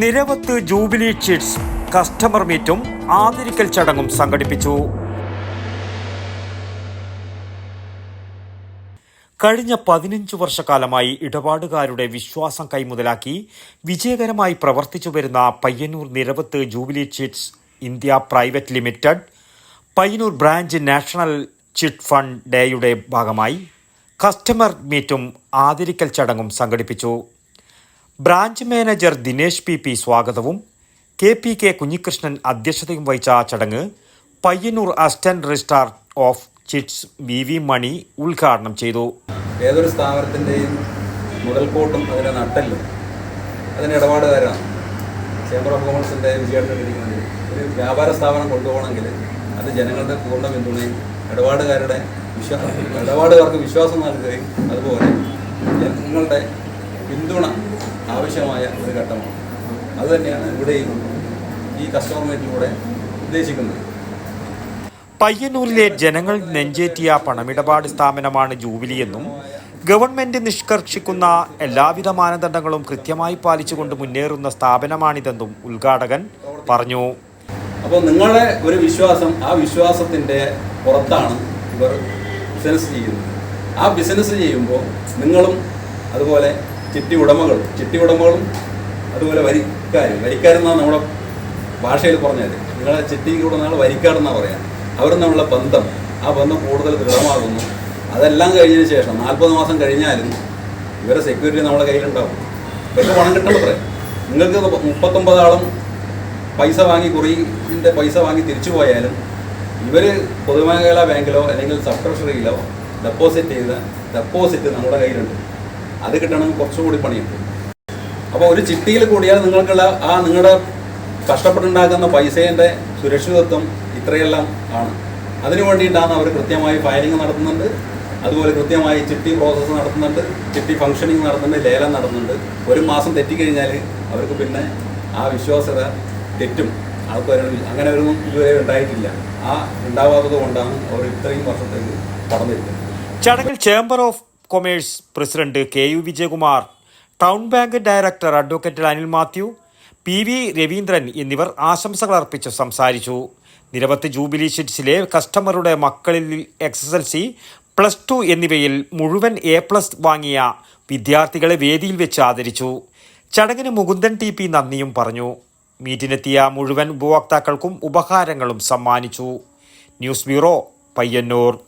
Niravath jubilee chits customer മീറ്റും ആദരിക്കൽ ചടങ്ങും സംഘടിപ്പിച്ചു. കഴിഞ്ഞ പതിനഞ്ച് വർഷക്കാലമായി ഇടപാടുകാരുടെ വിശ്വാസം കൈമുതലാക്കി വിജയകരമായി പ്രവർത്തിച്ചു വരുന്ന Payyanur Niravath jubilee chits India private limited Payyanur branch national chit fund ഡേയുടെ ഭാഗമായി കസ്റ്റമർ മീറ്റും ആദരിക്കൽ ചടങ്ങും സംഘടിപ്പിച്ചു. Branch manager Dinesh P P സ്വാഗതവും കെ പി കെ കുഞ്ഞികൃഷ്ണൻ അധ്യക്ഷതയും വഹിച്ച ചടങ്ങ് Payyanur assistant registrar of chits V V Mani ഉദ്ഘാടനം ചെയ്തു. ഏതൊരു സ്ഥാപനത്തിന്റെയും മുതൽക്കൂട്ടും അതിന്റെ നട്ടല്ലും അതിന് ഇടപാടുകാരാണ്. ചേംബർ ഓഫ് കോമേഴ്സിന്റെ വിജയേട്ടൻ ഒരു വ്യാപാര സ്ഥാപനം കൊണ്ടുപോകണമെങ്കിൽ അത് ജനങ്ങളുടെ പൂർണ പിന്തുണയും ഇടപാടുകാരുടെ വിശ്വാസം ഇടപാടുകാർക്ക് വിശ്വാസം നൽകുകയും അതുപോലെ ജനങ്ങളുടെ പിന്തുണ ആവശ്യമായ ഒരു ഘട്ടമാണ് അതുതന്നെയാണ് ഇവിടെയും ഈ കസ്റ്റമർ മീറ്റിലൂടെ ഉദ്ദേശിക്കുന്നത്. പയ്യന്നൂരിലെ ജനങ്ങൾ നെഞ്ചേറ്റിയ പണമിടപാട് സ്ഥാപനമാണ് ജൂബിലിയെന്നും ഗവൺമെന്റ് നിഷ്കർഷിക്കുന്ന എല്ലാവിധ മാനദണ്ഡങ്ങളും കൃത്യമായി പാലിച്ചുകൊണ്ട് മുന്നേറുന്ന സ്ഥാപനമാണിതെന്നും ഉദ്ഘാടകൻ പറഞ്ഞു. അപ്പോൾ നിങ്ങളുടെ ഒരു വിശ്വാസം ആ വിശ്വാസത്തിന്റെ പുറത്താണ് ഇവർ ബിസിനസ് ചെയ്യുന്നത്. ആ ബിസിനസ് ചെയ്യുമ്പോൾ നിങ്ങളും അതുപോലെ ചിട്ടി ഉടമകൾ ചിട്ടി ഉടമകളും അതുപോലെ വരിക്കാർ വരിക്കാരെന്നാണ് നമ്മുടെ ഭാഷയിൽ പറഞ്ഞത്. നിങ്ങളെ ചിട്ടി ഉടമകൾ വരിക്കാരെന്നാണ് പറയാം. അവരും തമ്മിലുള്ള ബന്ധം ആ ബന്ധം കൂടുതൽ ദൃഢമാകുന്നു. അതെല്ലാം കഴിഞ്ഞതിന് ശേഷം നാൽപ്പത് മാസം കഴിഞ്ഞാലും ഇവരെ സെക്യൂരിറ്റി നമ്മുടെ കയ്യിലുണ്ടാവും. ഇവർക്ക് പണം കിട്ടണത്രേ നിങ്ങൾക്ക് മുപ്പത്തൊമ്പതാളും പൈസ വാങ്ങി കുറിന്റെ പൈസ വാങ്ങി തിരിച്ചു പോയാലും ഇവർ പൊതുമേഖലാ ബാങ്കിലോ അല്ലെങ്കിൽ സബ് ട്രഷറിയിലോ ഡെപ്പോസിറ്റ് ചെയ്ത ഡെപ്പോസിറ്റ് നമ്മുടെ കയ്യിലുണ്ട്. അത് കിട്ടണമെങ്കിൽ കുറച്ചും കൂടി പണിയുണ്ട്. അപ്പോൾ ഒരു ചിട്ടിയിൽ കൂടിയാൽ നിങ്ങൾക്കുള്ള ആ നിങ്ങളുടെ കഷ്ടപ്പെട്ടുണ്ടാക്കുന്ന പൈസേന്റെ സുരക്ഷിതത്വം ഇത്രയെല്ലാം ആണ്. അതിനു വേണ്ടിയിട്ടാണ് അവർ കൃത്യമായി ഫയലിംഗ് നടത്തുന്നുണ്ട്. അതുപോലെ കൃത്യമായി ചിട്ടി പ്രോസസ്സ് നടത്തുന്നുണ്ട്. ചിട്ടി ഫംഗ്ഷനിങ് നടത്തുന്നുണ്ട്. ലേലം നടത്തുന്നുണ്ട്. ഒരു മാസം തെറ്റിക്കഴിഞ്ഞാൽ അവർക്ക് പിന്നെ ആ വിശ്വാസത തെറ്റും. ആൾക്കാർ അങ്ങനെ ഒരു ഇതുവരെ ഉണ്ടായിട്ടില്ല. ആ ഉണ്ടാവാത്തത് കൊണ്ടാണ് അവർ ഇത്രയും വർഷത്തേക്ക് കടന്നിരിക്കുന്നത്. ചടങ്ങിൽ chamber of commerce president K U Vijayakumar town bank director advocate Anil Mathew P V Raveendran എന്നിവർ ആശംസകൾ അർപ്പിച്ച് സംസാരിച്ചു. നിരവധി ജൂബിലി ഷിറ്റ്സിലെ കസ്റ്റമറുടെ മക്കളിൽ X L C plus two എന്നിവയിൽ മുഴുവൻ എ പ്ലസ് വാങ്ങിയ വിദ്യാർത്ഥികളെ വേദിയിൽ വെച്ച് ആദരിച്ചു. ചടങ്ങിന് മുകുന്ദൻ ടി പി നന്ദിയും പറഞ്ഞു. മീറ്റിനെത്തിയ മുഴുവൻ ഉപഭോക്താക്കൾക്കും ഉപഹാരങ്ങളും സമ്മാനിച്ചു. News bureau Payyanur.